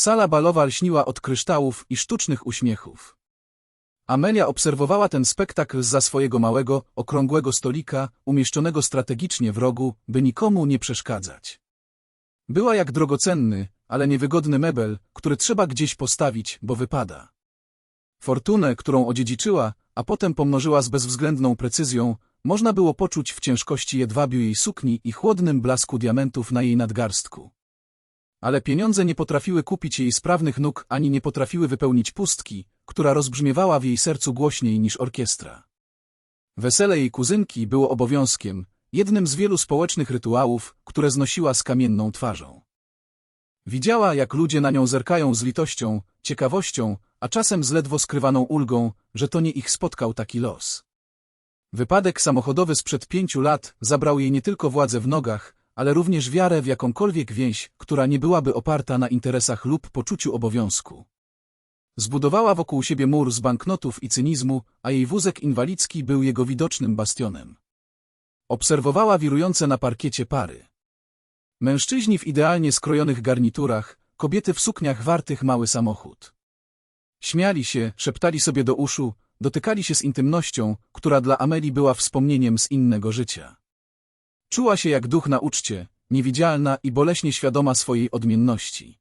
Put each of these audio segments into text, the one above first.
Sala balowa lśniła od kryształów i sztucznych uśmiechów. Amelia obserwowała ten spektakl za swojego małego, okrągłego stolika, umieszczonego strategicznie w rogu, by nikomu nie przeszkadzać. Była jak drogocenny, ale niewygodny mebel, który trzeba gdzieś postawić, bo wypada. Fortunę, którą odziedziczyła, a potem pomnożyła z bezwzględną precyzją, można było poczuć w ciężkości jedwabiu jej sukni i chłodnym blasku diamentów na jej nadgarstku. Ale pieniądze nie potrafiły kupić jej sprawnych nóg ani nie potrafiły wypełnić pustki, która rozbrzmiewała w jej sercu głośniej niż orkiestra. Wesele jej kuzynki było obowiązkiem, jednym z wielu społecznych rytuałów, które znosiła z kamienną twarzą. Widziała, jak ludzie na nią zerkają z litością, ciekawością, a czasem z ledwo skrywaną ulgą, że to nie ich spotkał taki los. Wypadek samochodowy sprzed pięciu lat zabrał jej nie tylko władzę w nogach, ale również wiarę w jakąkolwiek więź, która nie byłaby oparta na interesach lub poczuciu obowiązku. Zbudowała wokół siebie mur z banknotów i cynizmu, a jej wózek inwalidzki był jego widocznym bastionem. Obserwowała wirujące na parkiecie pary. Mężczyźni w idealnie skrojonych garniturach, kobiety w sukniach wartych mały samochód. Śmiali się, szeptali sobie do uszu, dotykali się z intymnością, która dla Ameli była wspomnieniem z innego życia. Czuła się jak duch na uczcie, niewidzialna i boleśnie świadoma swojej odmienności.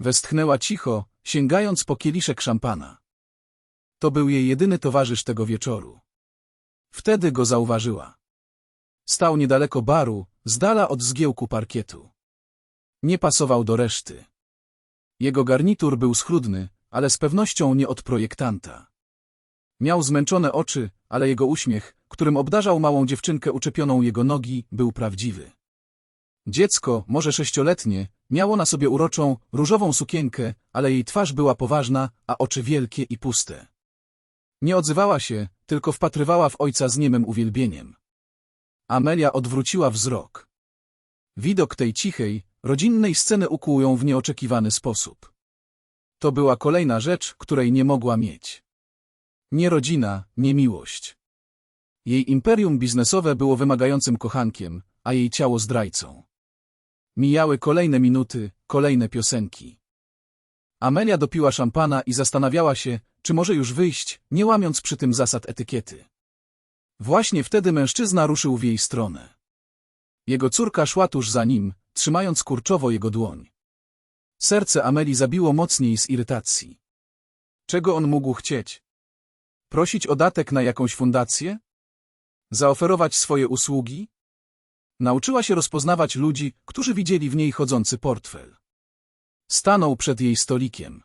Westchnęła cicho, sięgając po kieliszek szampana. To był jej jedyny towarzysz tego wieczoru. Wtedy go zauważyła. Stał niedaleko baru, z dala od zgiełku parkietu. Nie pasował do reszty. Jego garnitur był schludny, ale z pewnością nie od projektanta. Miał zmęczone oczy, ale jego uśmiech, którym obdarzał małą dziewczynkę uczepioną jego nogi, był prawdziwy. Dziecko, może sześcioletnie, miało na sobie uroczą, różową sukienkę, ale jej twarz była poważna, a oczy wielkie i puste. Nie odzywała się, tylko wpatrywała w ojca z niemym uwielbieniem. Amelia odwróciła wzrok. Widok tej cichej, rodzinnej sceny ukuł ją w nieoczekiwany sposób. To była kolejna rzecz, której nie mogła mieć. Nie rodzina, nie miłość. Jej imperium biznesowe było wymagającym kochankiem, a jej ciało zdrajcą. Mijały kolejne minuty, kolejne piosenki. Amelia dopiła szampana i zastanawiała się, czy może już wyjść, nie łamiąc przy tym zasad etykiety. Właśnie wtedy mężczyzna ruszył w jej stronę. Jego córka szła tuż za nim, trzymając kurczowo jego dłoń. Serce Ameli zabiło mocniej z irytacji. Czego on mógł chcieć? Prosić o datek na jakąś fundację? Zaoferować swoje usługi? Nauczyła się rozpoznawać ludzi, którzy widzieli w niej chodzący portfel. Stanął przed jej stolikiem.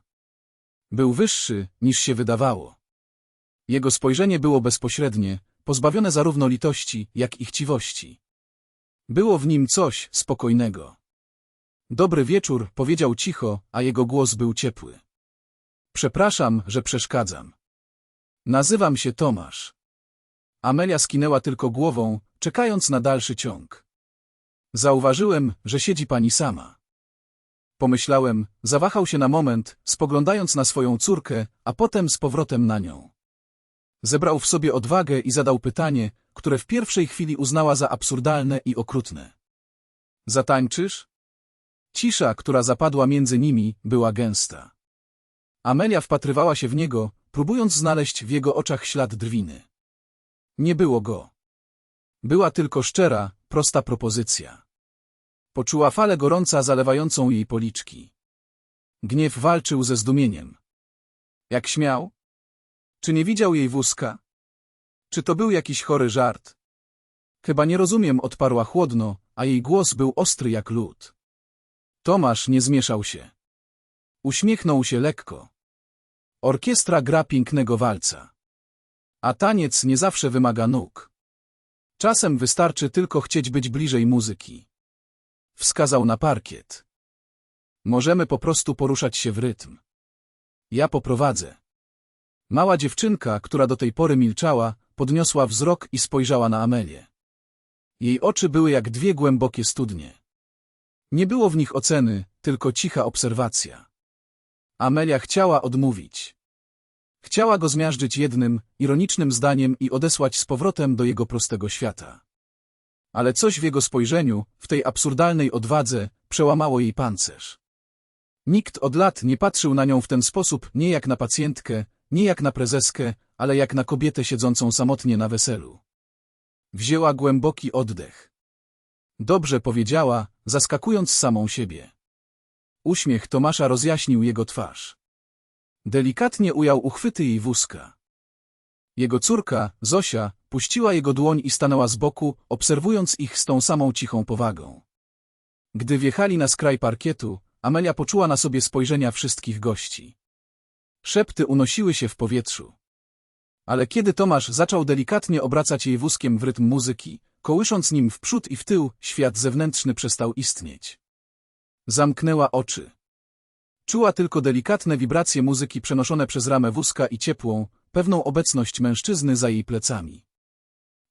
Był wyższy, niż się wydawało. Jego spojrzenie było bezpośrednie, pozbawione zarówno litości, jak i chciwości. Było w nim coś spokojnego. Dobry wieczór, powiedział cicho, a jego głos był ciepły. Przepraszam, że przeszkadzam. Nazywam się Tomasz. Amelia skinęła tylko głową, czekając na dalszy ciąg. Zauważyłem, że siedzi pani sama. Pomyślałem, zawahał się na moment, spoglądając na swoją córkę, a potem z powrotem na nią. Zebrał w sobie odwagę i zadał pytanie, które w pierwszej chwili uznała za absurdalne i okrutne. Zatańczysz? Cisza, która zapadła między nimi, była gęsta. Amelia wpatrywała się w niego, próbując znaleźć w jego oczach ślad drwiny. Nie było go. Była tylko szczera, prosta propozycja. Poczuła falę gorąca zalewającą jej policzki. Gniew walczył ze zdumieniem. Jak śmiał? Czy nie widział jej wózka? Czy to był jakiś chory żart? Chyba nie rozumiem, odparła chłodno, a jej głos był ostry jak lód. Tomasz nie zmieszał się. Uśmiechnął się lekko. Orkiestra gra pięknego walca. A taniec nie zawsze wymaga nóg. Czasem wystarczy tylko chcieć być bliżej muzyki. Wskazał na parkiet. Możemy po prostu poruszać się w rytm. Ja poprowadzę. Mała dziewczynka, która do tej pory milczała, podniosła wzrok i spojrzała na Amelię. Jej oczy były jak dwie głębokie studnie. Nie było w nich oceny, tylko cicha obserwacja. Amelia chciała odmówić. Chciała go zmiażdżyć jednym, ironicznym zdaniem i odesłać z powrotem do jego prostego świata. Ale coś w jego spojrzeniu, w tej absurdalnej odwadze, przełamało jej pancerz. Nikt od lat nie patrzył na nią w ten sposób, nie jak na pacjentkę, nie jak na prezeskę, ale jak na kobietę siedzącą samotnie na weselu. Wzięła głęboki oddech. Dobrze powiedziała, zaskakując samą siebie. Uśmiech Tomasza rozjaśnił jego twarz. Delikatnie ujął uchwyty jej wózka. Jego córka, Zosia, puściła jego dłoń i stanęła z boku, obserwując ich z tą samą cichą powagą. Gdy wjechali na skraj parkietu, Amelia poczuła na sobie spojrzenia wszystkich gości. Szepty unosiły się w powietrzu. Ale kiedy Tomasz zaczął delikatnie obracać jej wózkiem w rytm muzyki, kołysząc nim w przód i w tył, świat zewnętrzny przestał istnieć. Zamknęła oczy. Czuła tylko delikatne wibracje muzyki przenoszone przez ramę wózka i ciepłą, pewną obecność mężczyzny za jej plecami.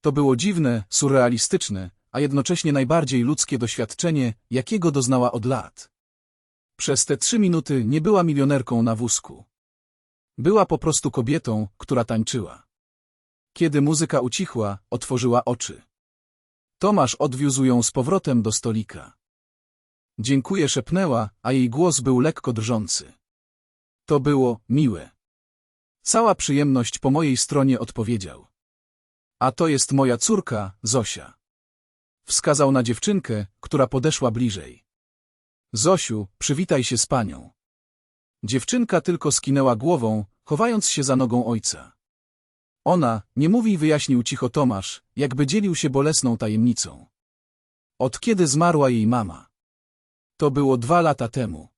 To było dziwne, surrealistyczne, a jednocześnie najbardziej ludzkie doświadczenie, jakiego doznała od lat. Przez te trzy minuty nie była milionerką na wózku. Była po prostu kobietą, która tańczyła. Kiedy muzyka ucichła, otworzyła oczy. Tomasz odwiózł ją z powrotem do stolika. Dziękuję szepnęła, a jej głos był lekko drżący. To było miłe. Cała przyjemność po mojej stronie odpowiedział. A to jest moja córka, Zosia. Wskazał na dziewczynkę, która podeszła bliżej. Zosiu, przywitaj się z panią. Dziewczynka tylko skinęła głową, chowając się za nogą ojca. Ona, nie mówi wyjaśnił cicho Tomasz, jakby dzielił się bolesną tajemnicą. Od kiedy zmarła jej mama? To było dwa lata temu.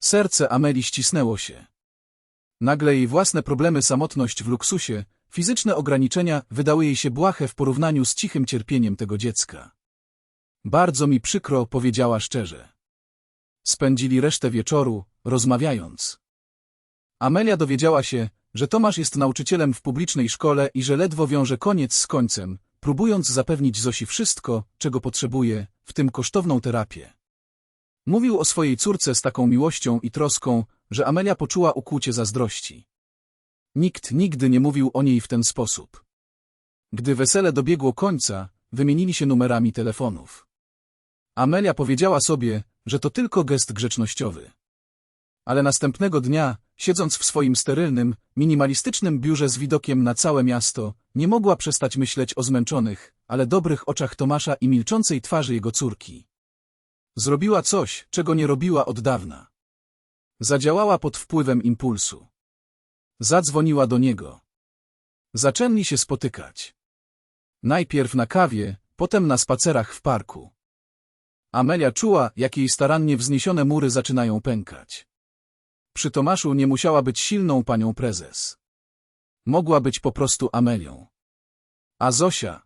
Serce Ameli ścisnęło się. Nagle jej własne problemy, samotność w luksusie, fizyczne ograniczenia wydały jej się błahe w porównaniu z cichym cierpieniem tego dziecka. Bardzo mi przykro, powiedziała szczerze. Spędzili resztę wieczoru, rozmawiając. Amelia dowiedziała się, że Tomasz jest nauczycielem w publicznej szkole i że ledwo wiąże koniec z końcem, próbując zapewnić Zosi wszystko, czego potrzebuje, w tym kosztowną terapię. Mówił o swojej córce z taką miłością i troską, że Amelia poczuła ukłucie zazdrości. Nikt nigdy nie mówił o niej w ten sposób. Gdy wesele dobiegło końca, wymienili się numerami telefonów. Amelia powiedziała sobie, że to tylko gest grzecznościowy. Ale następnego dnia, siedząc w swoim sterylnym, minimalistycznym biurze z widokiem na całe miasto, nie mogła przestać myśleć o zmęczonych, ale dobrych oczach Tomasza i milczącej twarzy jego córki. Zrobiła coś, czego nie robiła od dawna. Zadziałała pod wpływem impulsu. Zadzwoniła do niego. Zaczęli się spotykać. Najpierw na kawie, potem na spacerach w parku. Amelia czuła, jak jej starannie wzniesione mury zaczynają pękać. Przy Tomaszu nie musiała być silną panią prezes. Mogła być po prostu Amelią. A Zosia?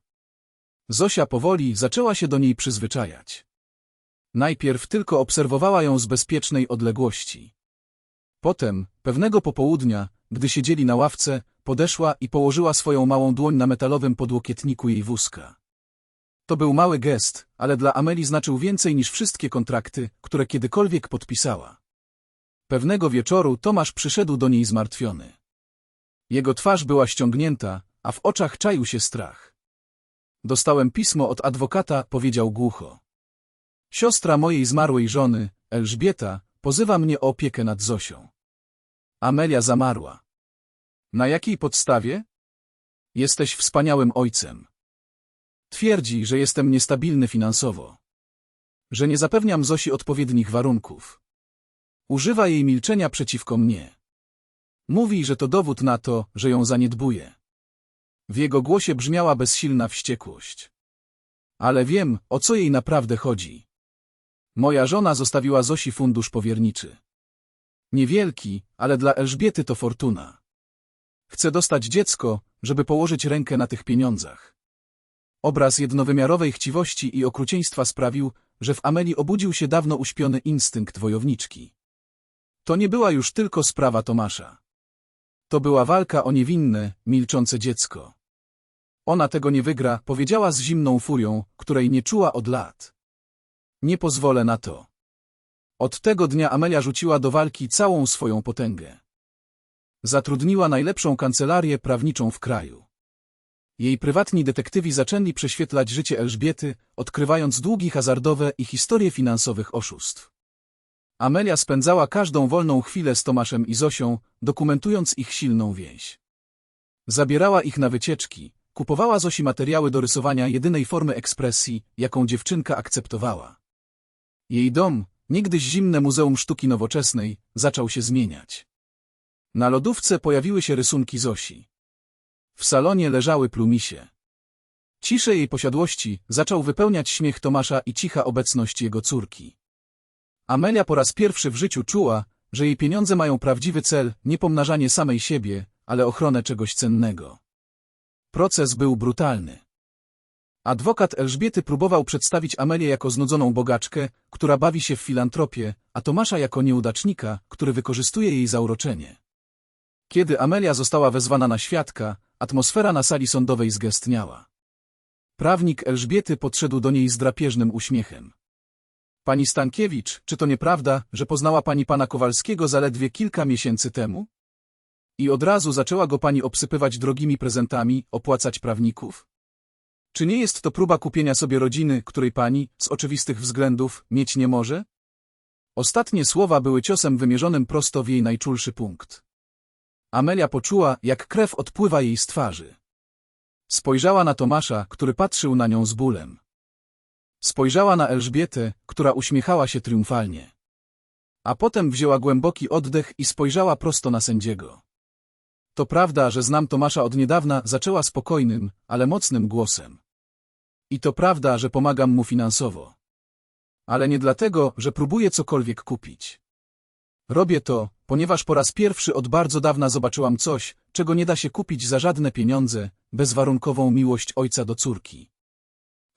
Zosia powoli zaczęła się do niej przyzwyczajać. Najpierw tylko obserwowała ją z bezpiecznej odległości. Potem, pewnego popołudnia, gdy siedzieli na ławce, podeszła i położyła swoją małą dłoń na metalowym podłokietniku jej wózka. To był mały gest, ale dla Ameli znaczył więcej niż wszystkie kontrakty, które kiedykolwiek podpisała. Pewnego wieczoru Tomasz przyszedł do niej zmartwiony. Jego twarz była ściągnięta, a w oczach czaił się strach. Dostałem pismo od adwokata, powiedział głucho. Siostra mojej zmarłej żony, Elżbieta, pozywa mnie o opiekę nad Zosią. Amelia zamarła. Na jakiej podstawie? Jesteś wspaniałym ojcem. Twierdzi, że jestem niestabilny finansowo. Że nie zapewniam Zosi odpowiednich warunków. Używa jej milczenia przeciwko mnie. Mówi, że to dowód na to, że ją zaniedbuje. W jego głosie brzmiała bezsilna wściekłość. Ale wiem, o co jej naprawdę chodzi. Moja żona zostawiła Zosi fundusz powierniczy. Niewielki, ale dla Elżbiety to fortuna. Chcę dostać dziecko, żeby położyć rękę na tych pieniądzach. Obraz jednowymiarowej chciwości i okrucieństwa sprawił, że w Ameli obudził się dawno uśpiony instynkt wojowniczki. To nie była już tylko sprawa Tomasza. To była walka o niewinne, milczące dziecko. Ona tego nie wygra, powiedziała z zimną furią, której nie czuła od lat. Nie pozwolę na to. Od tego dnia Amelia rzuciła do walki całą swoją potęgę. Zatrudniła najlepszą kancelarię prawniczą w kraju. Jej prywatni detektywi zaczęli prześwietlać życie Elżbiety, odkrywając długi hazardowe i historie finansowych oszustw. Amelia spędzała każdą wolną chwilę z Tomaszem i Zosią, dokumentując ich silną więź. Zabierała ich na wycieczki, kupowała Zosi materiały do rysowania jedynej formy ekspresji, jaką dziewczynka akceptowała. Jej dom, niegdyś zimne Muzeum Sztuki Nowoczesnej, zaczął się zmieniać. Na lodówce pojawiły się rysunki Zosi. W salonie leżały plumisie. Ciszę jej posiadłości zaczął wypełniać śmiech Tomasza i cicha obecność jego córki. Amelia po raz pierwszy w życiu czuła, że jej pieniądze mają prawdziwy cel, nie pomnażanie samej siebie, ale ochronę czegoś cennego. Proces był brutalny. Adwokat Elżbiety próbował przedstawić Amelię jako znudzoną bogaczkę, która bawi się w filantropię, a Tomasza jako nieudacznika, który wykorzystuje jej zauroczenie. Kiedy Amelia została wezwana na świadka, atmosfera na sali sądowej zgęstniała. Prawnik Elżbiety podszedł do niej z drapieżnym uśmiechem. Pani Stankiewicz, czy to nieprawda, że poznała pani pana Kowalskiego zaledwie kilka miesięcy temu? I od razu zaczęła go pani obsypywać drogimi prezentami, opłacać prawników? Czy nie jest to próba kupienia sobie rodziny, której pani, z oczywistych względów, mieć nie może? Ostatnie słowa były ciosem wymierzonym prosto w jej najczulszy punkt. Amelia poczuła, jak krew odpływa jej z twarzy. Spojrzała na Tomasza, który patrzył na nią z bólem. Spojrzała na Elżbietę, która uśmiechała się triumfalnie. A potem wzięła głęboki oddech i spojrzała prosto na sędziego. To prawda, że znam Tomasza od niedawna, zaczęła spokojnym, ale mocnym głosem. I to prawda, że pomagam mu finansowo. Ale nie dlatego, że próbuję cokolwiek kupić. Robię to, ponieważ po raz pierwszy od bardzo dawna zobaczyłam coś, czego nie da się kupić za żadne pieniądze, bezwarunkową miłość ojca do córki.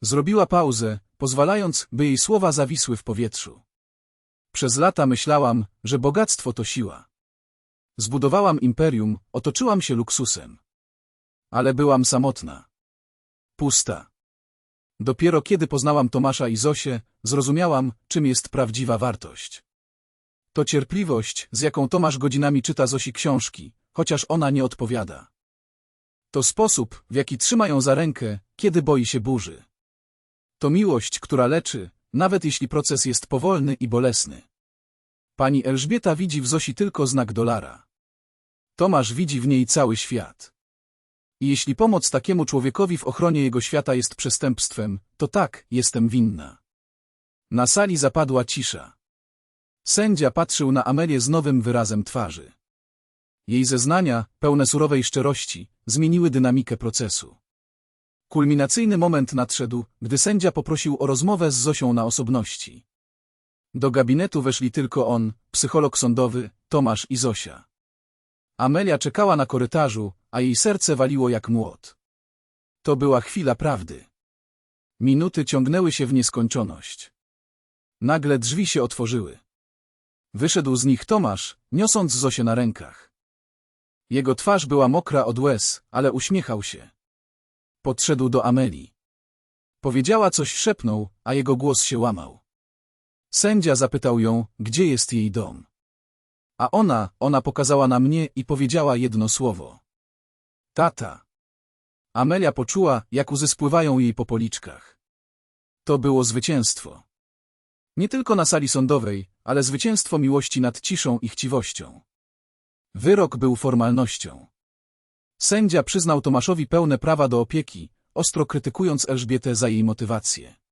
Zrobiła pauzę, pozwalając, by jej słowa zawisły w powietrzu. Przez lata myślałam, że bogactwo to siła. Zbudowałam imperium, otoczyłam się luksusem. Ale byłam samotna. Pusta. Dopiero kiedy poznałam Tomasza i Zosię, zrozumiałam, czym jest prawdziwa wartość. To cierpliwość, z jaką Tomasz godzinami czyta Zosi książki, chociaż ona nie odpowiada. To sposób, w jaki trzyma ją za rękę, kiedy boi się burzy. To miłość, która leczy, nawet jeśli proces jest powolny i bolesny. Pani Elżbieta widzi w Zosi tylko znak dolara. Tomasz widzi w niej cały świat. I jeśli pomoc takiemu człowiekowi w ochronie jego świata jest przestępstwem, to tak, jestem winna. Na sali zapadła cisza. Sędzia patrzył na Amelię z nowym wyrazem twarzy. Jej zeznania, pełne surowej szczerości, zmieniły dynamikę procesu. Kulminacyjny moment nadszedł, gdy sędzia poprosił o rozmowę z Zosią na osobności. Do gabinetu weszli tylko on, psycholog sądowy, Tomasz i Zosia. Amelia czekała na korytarzu, a jej serce waliło jak młot. To była chwila prawdy. Minuty ciągnęły się w nieskończoność. Nagle drzwi się otworzyły. Wyszedł z nich Tomasz, niosąc Zosię na rękach. Jego twarz była mokra od łez, ale uśmiechał się. Podszedł do Ameli. Powiedziała coś szepnął, a jego głos się łamał. Sędzia zapytał ją, gdzie jest jej dom. A ona, ona pokazała na mnie i powiedziała jedno słowo. Tata. Amelia poczuła, jak łzy spływają jej po policzkach. To było zwycięstwo. Nie tylko na sali sądowej, ale zwycięstwo miłości nad ciszą i chciwością. Wyrok był formalnością. Sędzia przyznał Tomaszowi pełne prawa do opieki, ostro krytykując Elżbietę za jej motywację.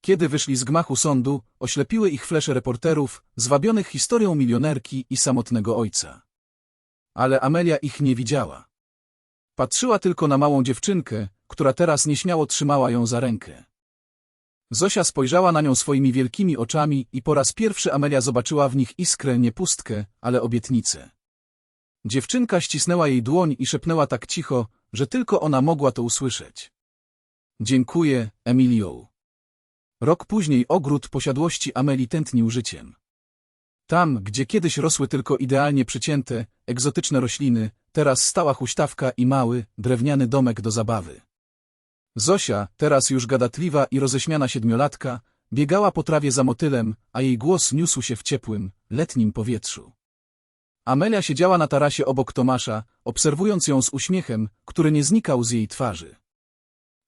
Kiedy wyszli z gmachu sądu, oślepiły ich flesze reporterów, zwabionych historią milionerki i samotnego ojca. Ale Amelia ich nie widziała. Patrzyła tylko na małą dziewczynkę, która teraz nieśmiało trzymała ją za rękę. Zosia spojrzała na nią swoimi wielkimi oczami i po raz pierwszy Amelia zobaczyła w nich iskrę nie pustkę, ale obietnicę. Dziewczynka ścisnęła jej dłoń i szepnęła tak cicho, że tylko ona mogła to usłyszeć. Dziękuję, Emilio. Rok później ogród posiadłości Ameli tętnił życiem. Tam, gdzie kiedyś rosły tylko idealnie przycięte, egzotyczne rośliny, teraz stała huśtawka i mały, drewniany domek do zabawy. Zosia, teraz już gadatliwa i roześmiana siedmiolatka, biegała po trawie za motylem, a jej głos niósł się w ciepłym, letnim powietrzu. Amelia siedziała na tarasie obok Tomasza, obserwując ją z uśmiechem, który nie znikał z jej twarzy.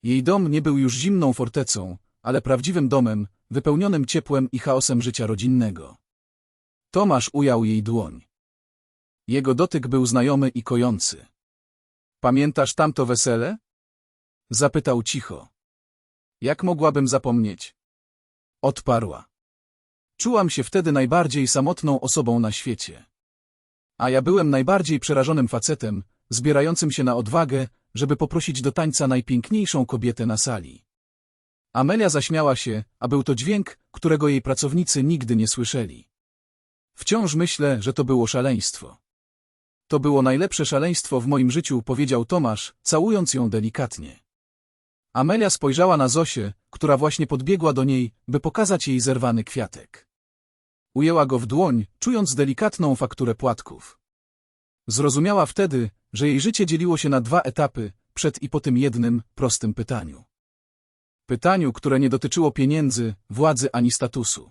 Jej dom nie był już zimną fortecą, ale prawdziwym domem, wypełnionym ciepłem i chaosem życia rodzinnego. Tomasz ujął jej dłoń. Jego dotyk był znajomy i kojący. Pamiętasz tamto wesele? Zapytał cicho. Jak mogłabym zapomnieć? Odparła. Czułam się wtedy najbardziej samotną osobą na świecie. A ja byłem najbardziej przerażonym facetem, zbierającym się na odwagę, żeby poprosić do tańca najpiękniejszą kobietę na sali. Amelia zaśmiała się, a był to dźwięk, którego jej pracownicy nigdy nie słyszeli. Wciąż myślę, że to było szaleństwo. To było najlepsze szaleństwo w moim życiu, powiedział Tomasz, całując ją delikatnie. Amelia spojrzała na Zosię, która właśnie podbiegła do niej, by pokazać jej zerwany kwiatek. Ujęła go w dłoń, czując delikatną fakturę płatków. Zrozumiała wtedy, że jej życie dzieliło się na dwa etapy, przed i po tym jednym, prostym pytaniu. Pytaniu, które nie dotyczyło pieniędzy, władzy ani statusu.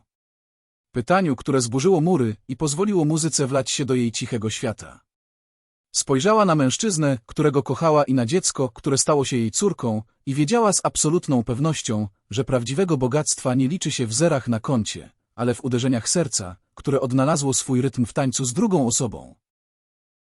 Pytaniu, które zburzyło mury i pozwoliło muzyce wlać się do jej cichego świata. Spojrzała na mężczyznę, którego kochała i na dziecko, które stało się jej córką i wiedziała z absolutną pewnością, że prawdziwego bogactwa nie liczy się w zerach na koncie, ale w uderzeniach serca, które odnalazło swój rytm w tańcu z drugą osobą.